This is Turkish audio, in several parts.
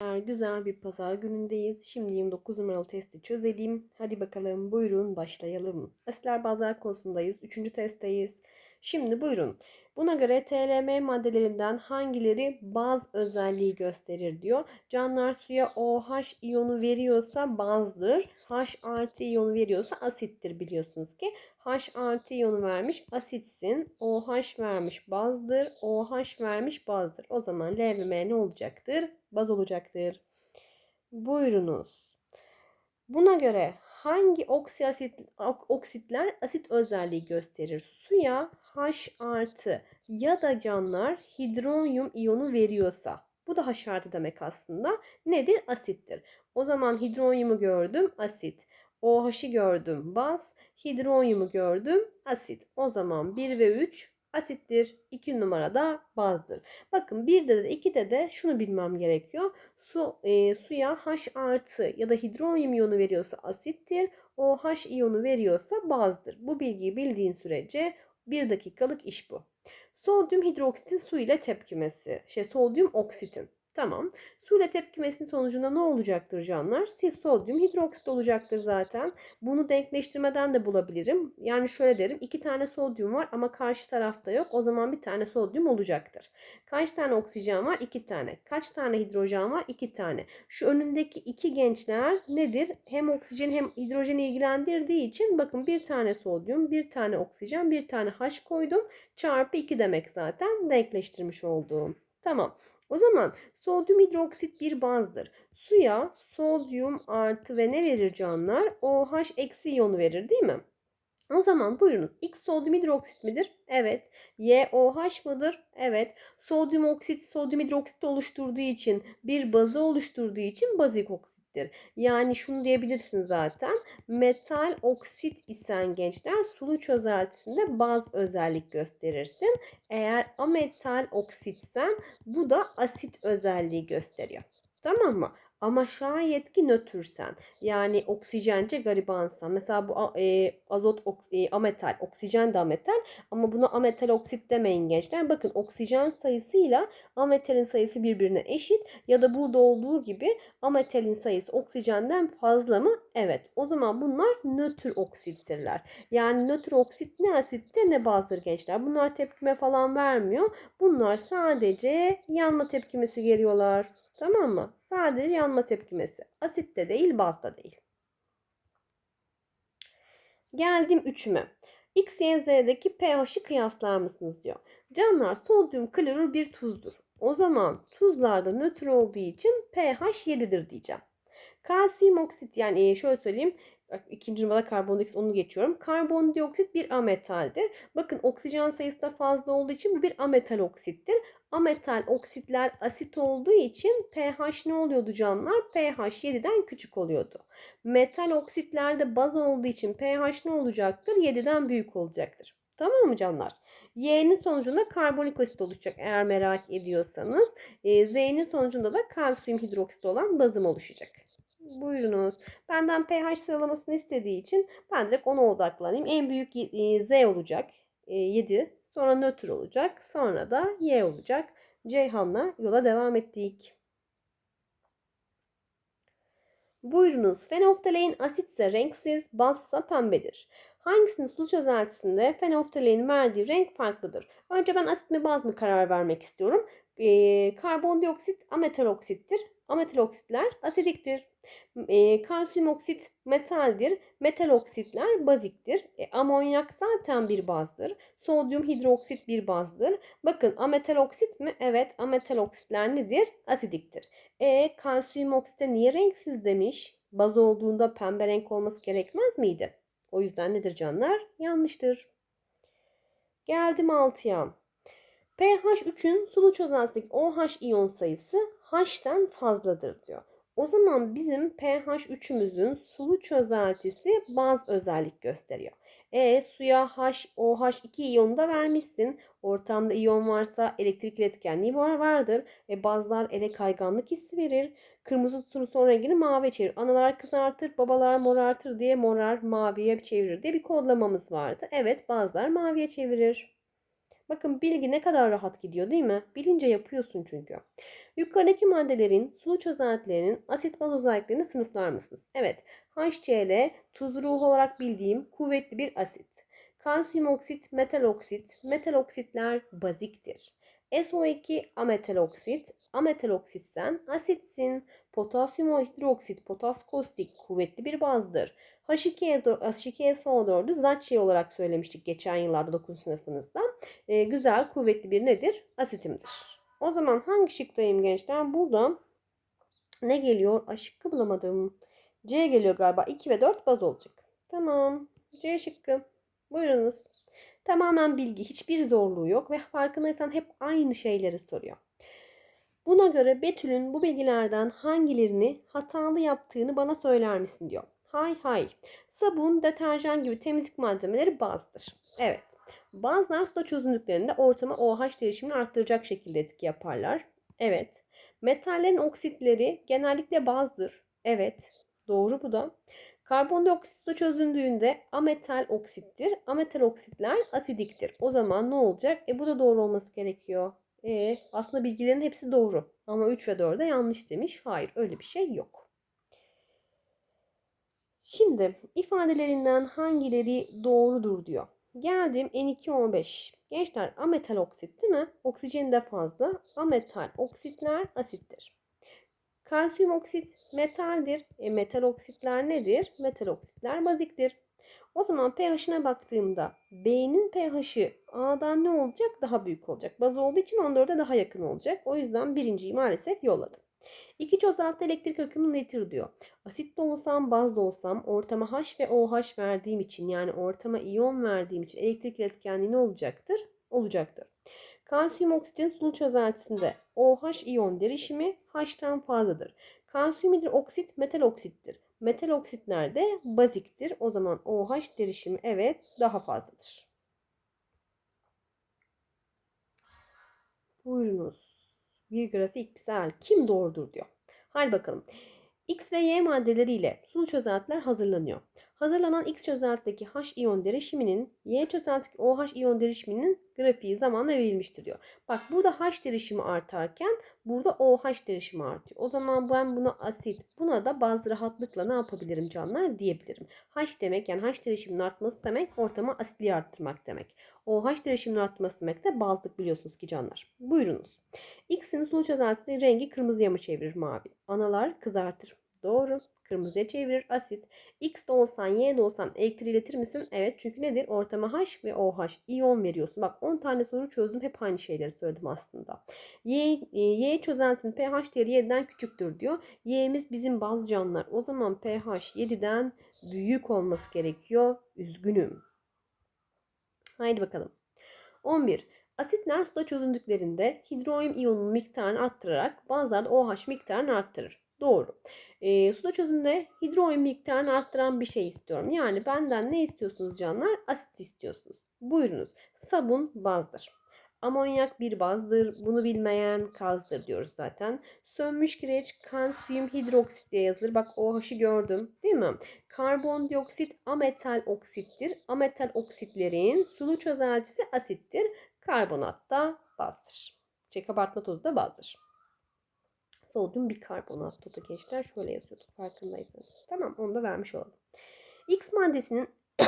Güzel bir pazar günündeyiz. Şimdi 29 numaralı testi çözelim. Hadi bakalım buyurun başlayalım. Asitler bazlar konusundayız. Üçüncü testteyiz. Şimdi buyurun. Buna göre TLM maddelerinden hangileri baz özelliği gösterir diyor. Canlar suya OH iyonu veriyorsa bazdır. H artı iyonu veriyorsa asittir biliyorsunuz ki. H artı iyonu vermiş asitsin. OH vermiş bazdır. OH vermiş bazdır. O zaman L ve M ne olacaktır? Baz olacaktır. Buyurunuz. Buna göre hangi oksiasit, oksitler asit özelliği gösterir? Suya H artı ya da canlar hidronyum iyonu veriyorsa. Bu da H artı demek aslında. Nedir? Asittir. O zaman hidronyumu gördüm asit. OH'ı gördüm baz. Hidronyumu gördüm asit. O zaman 1 ve 3 asittir. 2 numarada bazdır. Bakın 1'de de 2'de de şunu bilmem gerekiyor. Su e, suya H artı ya da hidronyum iyonu veriyorsa asittir. OH iyonu veriyorsa bazdır. Bu bilgiyi bildiğin sürece 1 dakikalık iş bu. Sodyum hidroksitin su ile tepkimesi. Şey sodyum oksitin. Tamam. Su ile tepkimesinin sonucunda ne olacaktır canlar? Sodyum hidroksit olacaktır zaten. Bunu denkleştirmeden de bulabilirim. Yani şöyle derim. iki tane sodyum var ama karşı tarafta yok. O zaman bir tane sodyum olacaktır. Kaç tane oksijen var? İki tane. Kaç tane hidrojen var? İki tane. Şu önündeki iki gençler nedir? Hem oksijen hem hidrojeni ilgilendirdiği için bakın bir tane sodyum, bir tane oksijen, bir tane H koydum. Çarpı 2 demek zaten denkleştirmiş olduğum. Tamam. O zaman sodyum hidroksit bir bazdır. Suya sodyum artı ve ne verir canlar? OH eksi iyonu verir değil mi? O zaman buyurun. X sodyum hidroksit midir? Evet. Y OH mıdır? Evet. Sodyum oksit sodyum hidroksit oluşturduğu için bir bazı oluşturduğu için bazik oksittir. Yani şunu diyebilirsin zaten. Metal oksit isen gençler sulu çözeltisinde baz özellik gösterirsin. Eğer ametal oksitsen bu da asit özelliği gösteriyor. Tamam mı? Ama şayet ki nötrsen yani oksijence garibansan mesela bu e, azot e, ametal oksijen de ametal ama buna ametal oksit demeyin gençler. Bakın oksijen sayısıyla ametalin sayısı birbirine eşit ya da burada olduğu gibi ametalin sayısı oksijenden fazla mı? Evet. O zaman bunlar nötr oksittirler. Yani nötr oksit ne asittir ne bazdır gençler. Bunlar tepkime falan vermiyor. Bunlar sadece yanma tepkimesi geliyorlar. Tamam mı? Sadece yanma tepkimesi. Asit de değil, baz da değil. Geldim 3'üme. X, Y, Z'deki pH'i kıyaslar mısınız diyor. Canlar sodyum klorür bir tuzdur. O zaman tuzlarda nötr olduğu için pH 7'dir diyeceğim. Kalsiyum oksit yani şöyle söyleyeyim İkinci numarada karbondioksit onu geçiyorum. Karbondioksit bir ametaldir. Bakın oksijen sayısı da fazla olduğu için bu bir ametal oksittir. Ametal oksitler asit olduğu için pH ne oluyordu canlar? pH 7'den küçük oluyordu. Metal oksitlerde baz olduğu için pH ne olacaktır? 7'den büyük olacaktır. Tamam mı canlar? Y'nin sonucunda karbonik asit oluşacak eğer merak ediyorsanız. Z'nin sonucunda da kalsiyum hidroksit olan bazım oluşacak. Buyurunuz. Benden pH sıralamasını istediği için ben direkt ona odaklanayım. En büyük e, Z olacak. 7. E, sonra nötr olacak. Sonra da Y olacak. Ceyhan'la yola devam ettik. Buyurunuz. Fenoftalein asitse renksiz, bazsa pembedir. Hangisinin sulu çözeltisinde fenoftalein verdiği renk farklıdır? Önce ben asit mi baz mı karar vermek istiyorum. Ee, karbondioksit ametal oksittir. Ametal oksitler asidiktir. E, kalsiyum oksit metaldir. Metal oksitler baziktir. E, amonyak zaten bir bazdır. Sodyum hidroksit bir bazdır. Bakın ametal oksit mi? Evet ametal oksitler nedir? Asidiktir. E kalsiyum oksite niye renksiz demiş? Baz olduğunda pembe renk olması gerekmez miydi? O yüzden nedir canlar? Yanlıştır. Geldim 6'ya pH 3'ün sulu çözeltideki OH iyon sayısı H'ten fazladır diyor. O zaman bizim pH 3'ümüzün sulu çözeltisi baz özellik gösteriyor. E suya H, OH2 iyonu da vermişsin. Ortamda iyon varsa elektrik iletkenliği var vardır. E bazlar ele kayganlık hissi verir. Kırmızı turu son rengini mavi çevirir. Analar kızartır, babalar morartır diye morar maviye çevirir diye bir kodlamamız vardı. Evet bazlar maviye çevirir. Bakın bilgi ne kadar rahat gidiyor değil mi? Bilince yapıyorsun çünkü. Yukarıdaki maddelerin sulu çözeltilerinin asit baz özelliklerini sınıflar mısınız? Evet. HCl tuz ruhu olarak bildiğim kuvvetli bir asit. Kalsiyum oksit, metal oksit. Metal oksitler baziktir. SO2 ametal oksit. Ametal oksitsen asitsin. Potasyum hidroksit, potas kostik kuvvetli bir bazdır. H2, H2SO4'ü Zaçi olarak söylemiştik geçen yıllarda 9 sınıfınızda. Ee, güzel, kuvvetli bir nedir? Asitimdir. O zaman hangi şıktayım gençler? Burada ne geliyor? Ay şıkkı bulamadım. C geliyor galiba. 2 ve 4 baz olacak. Tamam. C şıkkı. Buyurunuz. Tamamen bilgi. Hiçbir zorluğu yok ve farkındaysan hep aynı şeyleri soruyor. Buna göre Betül'ün bu bilgilerden hangilerini hatalı yaptığını bana söyler misin diyor. Hay hay. Sabun, deterjan gibi temizlik malzemeleri bazdır. Evet. Bazılar suda çözündüklerinde ortama OH değişimini arttıracak şekilde etki yaparlar. Evet. Metallerin oksitleri genellikle bazdır. Evet. Doğru bu da. Karbondioksit suda çözündüğünde ametal oksittir. Ametal oksitler asidiktir. O zaman ne olacak? E bu da doğru olması gerekiyor. E, aslında bilgilerin hepsi doğru. Ama 3 ve 4'e yanlış demiş. Hayır öyle bir şey yok. Şimdi ifadelerinden hangileri doğrudur diyor. Geldim N2O5. Gençler ametal oksit değil mi? Oksijeni de fazla. Ametal oksitler asittir. Kalsiyum oksit metaldir. E, metal oksitler nedir? Metal oksitler baziktir. O zaman pH'ine baktığımda B'nin pH'i A'dan ne olacak? Daha büyük olacak. Baz olduğu için 14'e daha yakın olacak. O yüzden birinciyi maalesef yolladım. İki çözelti elektrik akımını iletir diyor. Asit de olsam, baz da olsam ortama H ve OH verdiğim için yani ortama iyon verdiğim için elektrik iletkenliği ne olacaktır? Olacaktır. Kalsiyum oksitin sulu çözeltisinde OH iyon derişimi H'tan fazladır. Kalsiyum hidroksit metal oksittir. Metal oksitler de baziktir. O zaman OH derişimi evet daha fazladır. Buyurunuz. Bir grafik güzel. Kim doğrudur diyor. Hadi bakalım. X ve Y maddeleriyle sulu çözeltiler hazırlanıyor. Hazırlanan X çözeltideki H iyon derişiminin Y çözeltideki OH iyon derişiminin grafiği zamanla verilmiştir diyor. Bak burada H derişimi artarken burada OH derişimi artıyor. O zaman ben buna asit, buna da bazı rahatlıkla ne yapabilirim canlar diyebilirim. H demek yani H derişiminin artması demek ortama asitliği arttırmak demek. OH derişiminin artması demek de bazlık biliyorsunuz ki canlar. Buyurunuz. X'in sulu çözeltisi rengi kırmızıya mı çevirir mavi? Analar kızartır. Doğru. Kırmızıya çevirir asit. X de olsan Y de olsan elektriği iletir misin? Evet çünkü nedir? Ortama H ve OH iyon veriyorsun. Bak 10 tane soru çözdüm. Hep aynı şeyleri söyledim aslında. Y, e, y çözelsin pH değeri 7'den küçüktür diyor. Y'miz bizim baz canlılar. O zaman pH 7'den büyük olması gerekiyor. Üzgünüm. Haydi bakalım. 11. Asitler suda çözündüklerinde hidroyum iyonunun miktarını arttırarak bazıları OH miktarını arttırır. Doğru. E, suda çözümde hidroyum miktarını arttıran bir şey istiyorum. Yani benden ne istiyorsunuz canlar? Asit istiyorsunuz. Buyurunuz. Sabun bazdır. Amonyak bir bazdır. Bunu bilmeyen kazdır diyoruz zaten. Sönmüş kireç kalsiyum hidroksit diye yazılır. Bak OH'ı gördüm değil mi? Karbondioksit ametal oksittir. Ametal oksitlerin sulu çözeltisi asittir. Karbonat da bazdır. Şey kabartma tozu da bazdır sodyum bikarbonat tozu gençler şöyle yazıyorduk farkındaysanız. Tamam onu da vermiş oldum. X maddesinin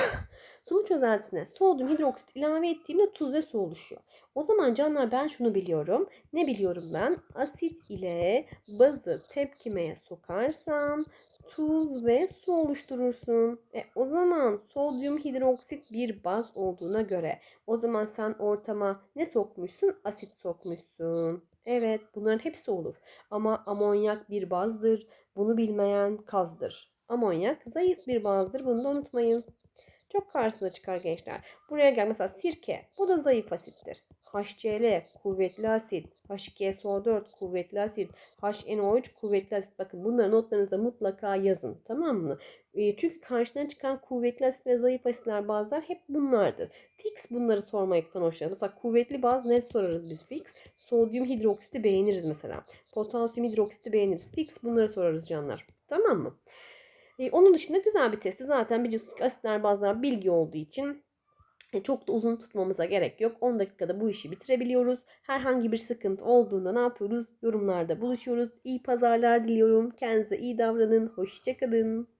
sulu çözeltisine sodyum hidroksit ilave ettiğimde tuz ve su oluşuyor. O zaman canlar ben şunu biliyorum. Ne biliyorum ben? Asit ile bazı tepkimeye sokarsan tuz ve su oluşturursun. E, o zaman sodyum hidroksit bir baz olduğuna göre o zaman sen ortama ne sokmuşsun? Asit sokmuşsun. Evet bunların hepsi olur. Ama amonyak bir bazdır. Bunu bilmeyen kazdır. Amonyak zayıf bir bazdır. Bunu da unutmayın. Çok karşısına çıkar gençler. Buraya gel mesela sirke. Bu da zayıf asittir. HCl kuvvetli asit. H2SO4 kuvvetli asit. HNO3 kuvvetli asit. Bakın bunları notlarınıza mutlaka yazın. Tamam mı? E, çünkü karşına çıkan kuvvetli asit ve zayıf asitler bazılar hep bunlardır. Fix bunları sormaktan hoşlanır. Mesela kuvvetli baz ne sorarız biz fix? Sodyum hidroksiti beğeniriz mesela. Potasyum hidroksiti beğeniriz. Fix bunları sorarız canlar. Tamam mı? E, onun dışında güzel bir testi. Zaten biliyorsunuz ki asitler bazılar bilgi olduğu için Çok da uzun tutmamıza gerek yok. 10 dakikada bu işi bitirebiliyoruz. Herhangi bir sıkıntı olduğunda ne yapıyoruz? Yorumlarda buluşuyoruz. İyi pazarlar diliyorum. Kendinize iyi davranın. Hoşçakalın.